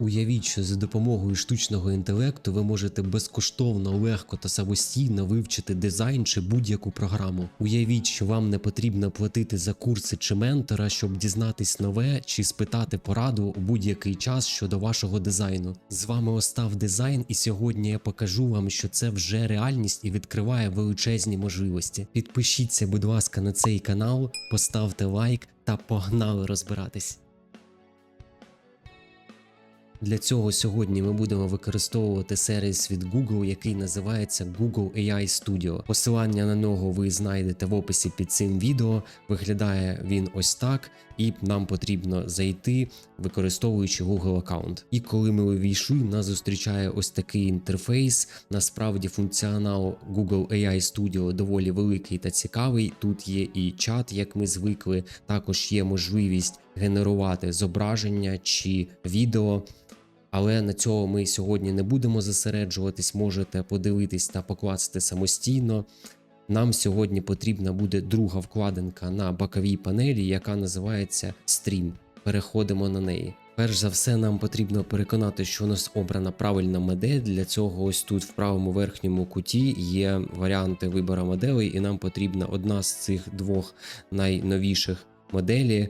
Уявіть, що за допомогою штучного інтелекту ви можете безкоштовно, легко та самостійно вивчити дизайн чи будь-яку програму. Уявіть, що вам не потрібно платити за курси чи ментора, щоб дізнатись нове чи спитати пораду у будь-який час щодо вашого дизайну. З вами Остав Дизайн, і сьогодні я покажу вам, що це вже реальність і відкриває величезні можливості. Підпишіться, будь ласка, на цей канал, поставте лайк та погнали розбиратись. Для цього сьогодні ми будемо використовувати сервіс від Google, який називається Google AI Studio. Посилання на нього ви знайдете в описі під цим відео. Виглядає він ось так, і нам потрібно зайти, використовуючи Google аккаунт. І коли ми увійшли, нас зустрічає ось такий інтерфейс. Насправді функціонал Google AI Studio доволі великий та цікавий. Тут є і чат, як ми звикли. Також є можливість генерувати зображення чи відео. Але на цього ми сьогодні не будемо зосереджуватись, можете подивитись та покласти самостійно. Нам сьогодні потрібна буде друга вкладинка на боковій панелі, яка називається Stream. Переходимо на неї. Перш за все, нам потрібно переконати, що у нас обрана правильна модель. Для цього ось тут в правому верхньому куті є варіанти вибору моделей, і нам потрібна одна з цих двох найновіших моделей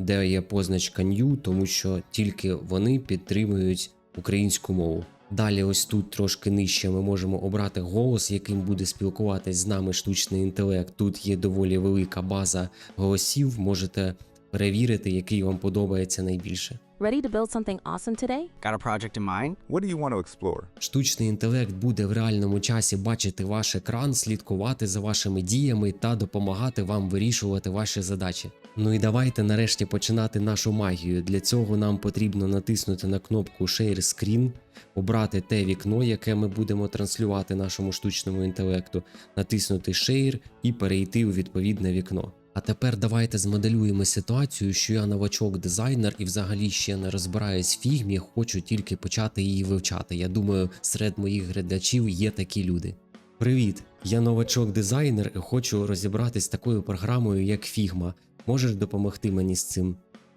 де є позначка New, тому що тільки вони підтримують українську мову. Далі, ось тут трошки нижче, ми можемо обрати голос, яким буде спілкуватись з нами штучний інтелект. Тут є доволі велика база голосів. Можете перевірити, який вам подобається найбільше. Ready to build something awesome today? Got a project in mind? What do you want to explore? Штучний інтелект буде в реальному часі бачити ваш екран, слідкувати за вашими діями та допомагати вам вирішувати ваші задачі. Ну і давайте нарешті починати нашу магію. Для цього нам потрібно натиснути на кнопку Share Screen, обрати те вікно, яке ми будемо транслювати нашому штучному інтелекту, натиснути Share і перейти у відповідне вікно. А тепер давайте змоделюємо ситуацію, що я новачок-дизайнер і взагалі ще не розбираюсь в фігмі, хочу тільки почати її вивчати. Я думаю, серед моїх глядачів є такі люди. Привіт! Я новачок-дизайнер і хочу розібратись з такою програмою, як Figma. Можеш допомогти мені з цим?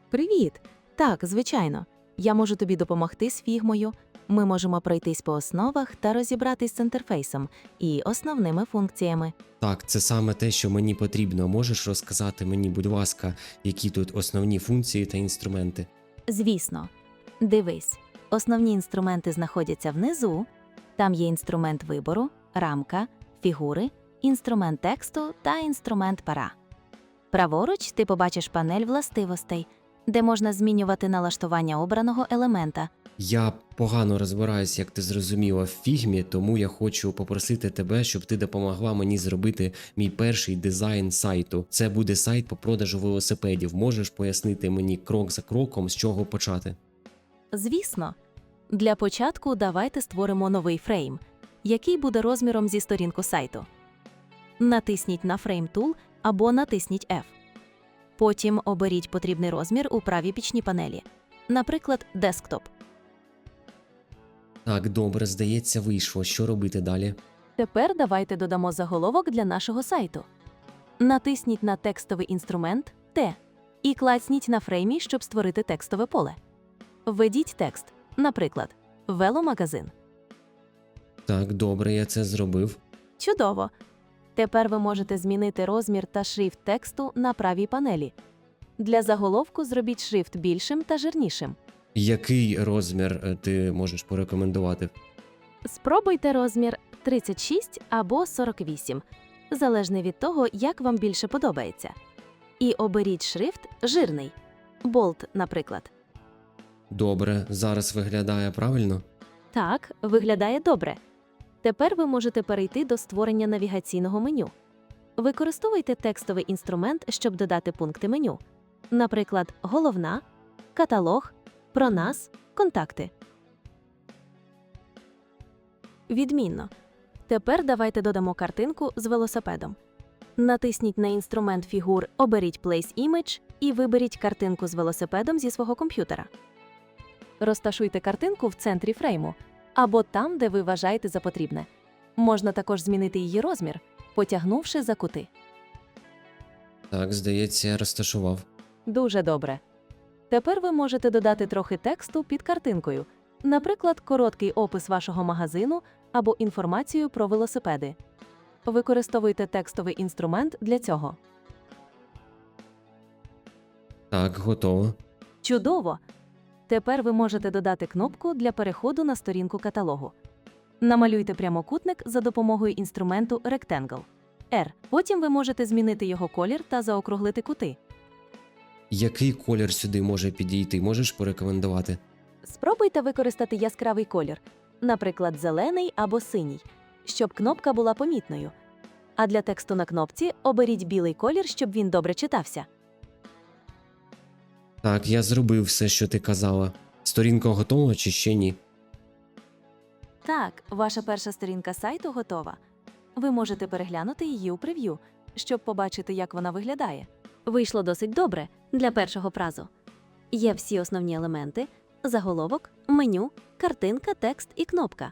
Привіт! Так, звичайно. Я можу тобі допомогти з фігмою. Ми можемо пройтись по основах та розібратись з інтерфейсом і основними функціями. Так, це саме те, що мені потрібно. Можеш розказати мені, будь ласка, які тут основні функції та інструменти? Звісно, дивись, основні інструменти знаходяться внизу. Там є інструмент вибору, рамка, фігури, інструмент тексту та інструмент пера. Праворуч ти побачиш панель властивостей, де можна змінювати налаштування обраного елемента. Я погано розбираюсь, як ти зрозуміла, в фігмі, тому я хочу попросити тебе, щоб ти допомогла мені зробити мій перший дизайн сайту. Це буде сайт по продажу велосипедів. Можеш пояснити мені крок за кроком, з чого почати? Звісно, для початку давайте створимо новий фрейм, який буде розміром зі сторінку сайту. Натисніть на Frame Tool або натисніть F. Потім оберіть потрібний розмір у правій пічній панелі, наприклад, Desktop. Так, добре, здається, вийшло. Що робити далі? Тепер давайте додамо заголовок для нашого сайту. Натисніть на текстовий інструмент Т і клацніть на фреймі, щоб створити текстове поле. Введіть текст, наприклад, веломагазин. Так, добре, я це зробив. Чудово! Тепер ви можете змінити розмір та шрифт тексту на правій панелі. Для заголовку зробіть шрифт більшим та жирнішим. Який розмір е, ти можеш порекомендувати? Спробуйте розмір 36 або 48, залежно від того, як вам більше подобається. І оберіть шрифт жирний. Болт, наприклад. Добре, зараз виглядає правильно. Так, виглядає добре. Тепер ви можете перейти до створення навігаційного меню. Використовуйте текстовий інструмент, щоб додати пункти меню. Наприклад, головна, каталог, про нас, контакти. Відмінно. Тепер давайте додамо картинку з велосипедом. Натисніть на інструмент фігур Оберіть Place Image і виберіть картинку з велосипедом зі свого комп'ютера. Розташуйте картинку в центрі фрейму або там, де ви вважаєте за потрібне. Можна також змінити її розмір, потягнувши за кути. Так, здається, я розташував. Дуже добре. Тепер ви можете додати трохи тексту під картинкою, наприклад, короткий опис вашого магазину або інформацію про велосипеди. Використовуйте текстовий інструмент для цього. Так, готово. Чудово! Тепер ви можете додати кнопку для переходу на сторінку каталогу. Намалюйте прямокутник за допомогою інструменту Rectangle. R. Потім ви можете змінити його колір та заокруглити кути. Який колір сюди може підійти? Можеш порекомендувати? Спробуйте використати яскравий колір, наприклад, зелений або синій, щоб кнопка була помітною. А для тексту на кнопці оберіть білий колір, щоб він добре читався. Так, я зробив все, що ти казала. Сторінка готова чи ще ні? Так, ваша перша сторінка сайту готова. Ви можете переглянути її у прев'ю, щоб побачити, як вона виглядає. Вийшло досить добре для першого фразу. Є всі основні елементи: заголовок, меню, картинка, текст і кнопка.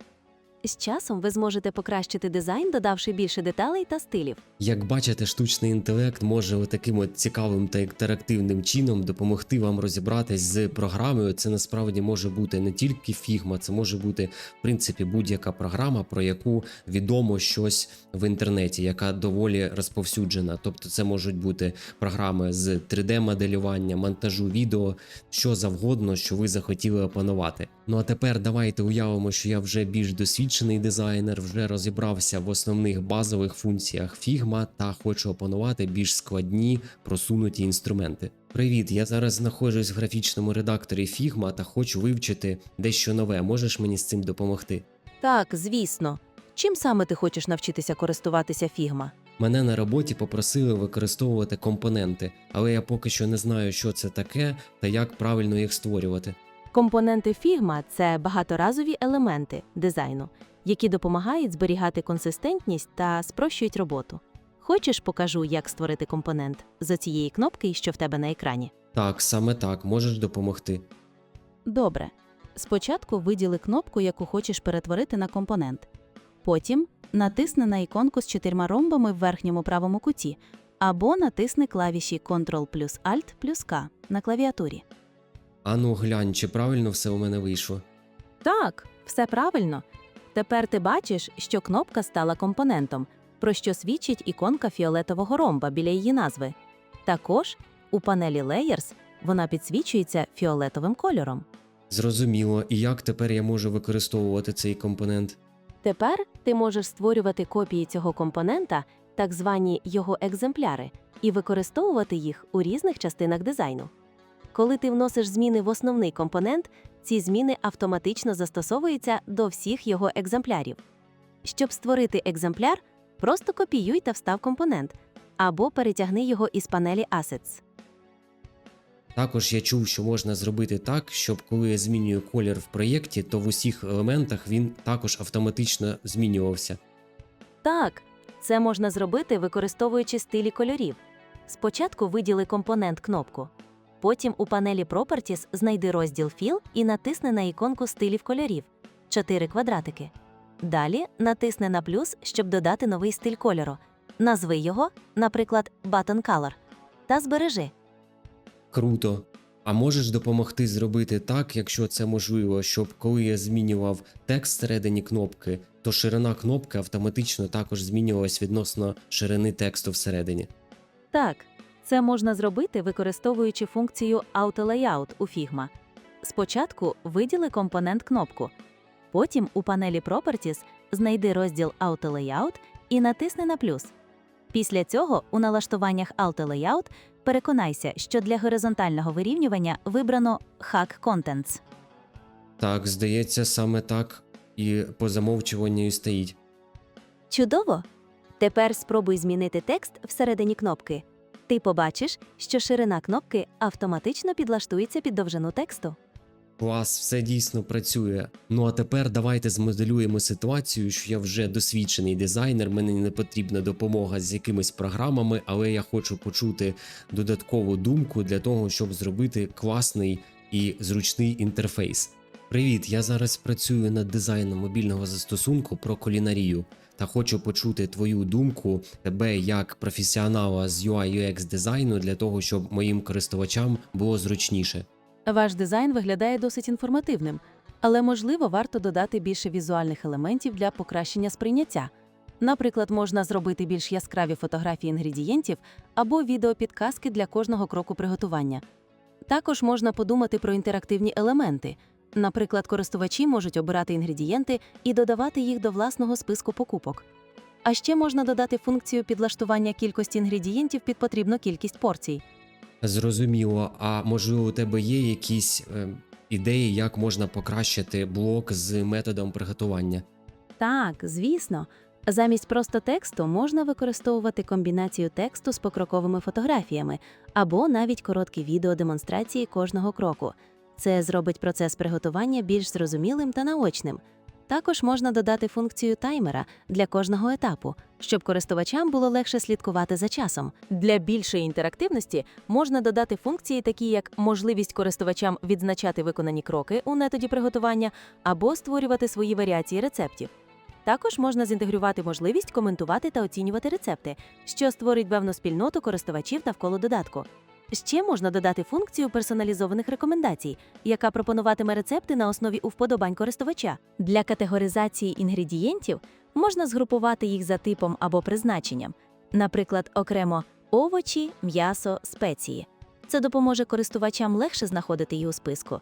З часом ви зможете покращити дизайн, додавши більше деталей та стилів. Як бачите, штучний інтелект може отаким от цікавим та інтерактивним чином допомогти вам розібратись з програмою. Це насправді може бути не тільки Figma, це може бути в принципі будь-яка програма, про яку відомо щось в інтернеті, яка доволі розповсюджена. Тобто, це можуть бути програми з 3D-моделювання, монтажу відео, що завгодно, що ви захотіли опанувати. Ну а тепер давайте уявимо, що я вже більш досвідчений дизайнер, вже розібрався в основних базових функціях Figma та хочу опанувати більш складні просунуті інструменти. Привіт, я зараз знаходжусь в графічному редакторі Figma та хочу вивчити дещо нове. Можеш мені з цим допомогти? Так, звісно. Чим саме ти хочеш навчитися користуватися Figma? Мене на роботі попросили використовувати компоненти, але я поки що не знаю, що це таке та як правильно їх створювати. Компоненти Figma – це багаторазові елементи дизайну, які допомагають зберігати консистентність та спрощують роботу. Хочеш, покажу, як створити компонент з цієї кнопки, що в тебе на екрані? Так, саме так, можеш допомогти. Добре. Спочатку виділи кнопку, яку хочеш перетворити на компонент. Потім натисни на іконку з чотирма ромбами в верхньому правому куті, або натисни клавіші Ctrl плюс Alt плюс K на клавіатурі. Ану, глянь, чи правильно все у мене вийшло. Так, все правильно. Тепер ти бачиш, що кнопка стала компонентом, про що свідчить іконка фіолетового ромба біля її назви. Також у панелі Layers вона підсвічується фіолетовим кольором. Зрозуміло, і як тепер я можу використовувати цей компонент? Тепер ти можеш створювати копії цього компонента, так звані його екземпляри, і використовувати їх у різних частинах дизайну. Коли ти вносиш зміни в основний компонент, ці зміни автоматично застосовуються до всіх його екземплярів. Щоб створити екземпляр, просто копіюй та встав компонент або перетягни його із панелі Assets. Також я чув, що можна зробити так, щоб коли я змінюю колір в проєкті, то в усіх елементах він також автоматично змінювався. Так, це можна зробити, використовуючи стилі кольорів. Спочатку виділи компонент кнопку. Потім у панелі Properties знайди розділ Fill і натисни на іконку стилів кольорів 4 квадратики. Далі натисни на плюс, щоб додати новий стиль кольору. Назви його, наприклад, Button Color, та збережи. Круто. А можеш допомогти зробити так, якщо це можливо, щоб коли я змінював текст всередині кнопки, то ширина кнопки автоматично також змінювалась відносно ширини тексту всередині. Так, це можна зробити, використовуючи функцію Auto Layout у Figma. Спочатку виділи компонент кнопку. Потім у панелі Properties знайди розділ Auto Layout і натисни на плюс. Після цього у налаштуваннях Auto Layout переконайся, що для горизонтального вирівнювання вибрано Hack Contents. Так, здається, саме так і по замовчуванню і стоїть. Чудово! Тепер спробуй змінити текст всередині кнопки. Ти побачиш, що ширина кнопки автоматично підлаштується під довжину тексту. Клас, все дійсно працює. Ну а тепер давайте змоделюємо ситуацію, що я вже досвідчений дизайнер, мені не потрібна допомога з якимись програмами, але я хочу почути додаткову думку для того, щоб зробити класний і зручний інтерфейс. Привіт, я зараз працюю над дизайном мобільного застосунку про кулінарію та хочу почути твою думку, тебе як професіонала з UI UX дизайну для того, щоб моїм користувачам було зручніше. Ваш дизайн виглядає досить інформативним, але можливо варто додати більше візуальних елементів для покращення сприйняття. Наприклад, можна зробити більш яскраві фотографії інгредієнтів або відеопідказки для кожного кроку приготування. Також можна подумати про інтерактивні елементи. Наприклад, користувачі можуть обирати інгредієнти і додавати їх до власного списку покупок. А ще можна додати функцію підлаштування кількості інгредієнтів під потрібну кількість порцій. Зрозуміло. А можливо, у тебе є якісь е, ідеї, як можна покращити блок з методом приготування? Так, звісно. Замість просто тексту можна використовувати комбінацію тексту з покроковими фотографіями або навіть короткі відео демонстрації кожного кроку. Це зробить процес приготування більш зрозумілим та наочним. Також можна додати функцію таймера для кожного етапу, щоб користувачам було легше слідкувати за часом. Для більшої інтерактивності можна додати функції, такі як можливість користувачам відзначати виконані кроки у методі приготування або створювати свої варіації рецептів. Також можна зінтегрувати можливість коментувати та оцінювати рецепти, що створить певну спільноту користувачів навколо додатку. Ще можна додати функцію персоналізованих рекомендацій, яка пропонуватиме рецепти на основі вподобань користувача. Для категоризації інгредієнтів можна згрупувати їх за типом або призначенням, наприклад, окремо овочі, м'ясо, спеції. Це допоможе користувачам легше знаходити їх у списку.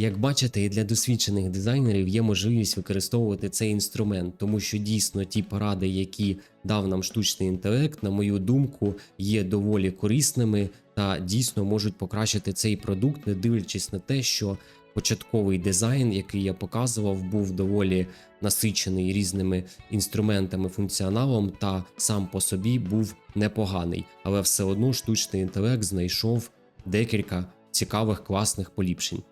Як бачите, і для досвідчених дизайнерів є можливість використовувати цей інструмент, тому що дійсно ті поради, які дав нам штучний інтелект, на мою думку, є доволі корисними та дійсно можуть покращити цей продукт, не дивлячись на те, що початковий дизайн, який я показував, був доволі насичений різними інструментами, функціоналом та сам по собі був непоганий, але все одно штучний інтелект знайшов декілька цікавих класних поліпшень.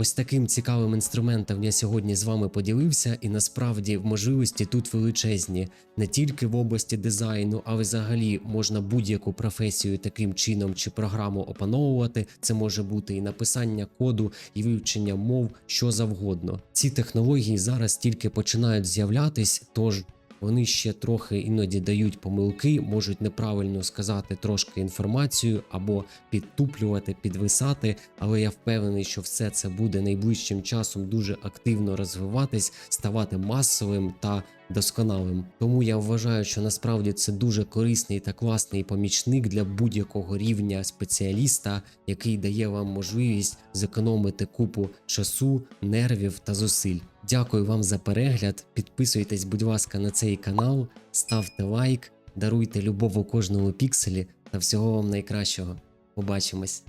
Ось таким цікавим інструментом я сьогодні з вами поділився, і насправді можливості тут величезні не тільки в області дизайну, а взагалі можна будь-яку професію таким чином чи програму опановувати. Це може бути і написання коду, і вивчення мов, що завгодно. Ці технології зараз тільки починають з'являтись, тож вони ще трохи іноді дають помилки, можуть неправильно сказати трошки інформацію або підтуплювати, підвисати. Але я впевнений, що все це буде найближчим часом дуже активно розвиватись, ставати масовим та досконалим. Тому я вважаю, що насправді це дуже корисний та класний помічник для будь-якого рівня спеціаліста, який дає вам можливість зекономити купу часу, нервів та зусиль. Дякую вам за перегляд. Підписуйтесь, будь ласка, на цей канал, ставте лайк, даруйте любов у кожному пікселі та всього вам найкращого. Побачимось!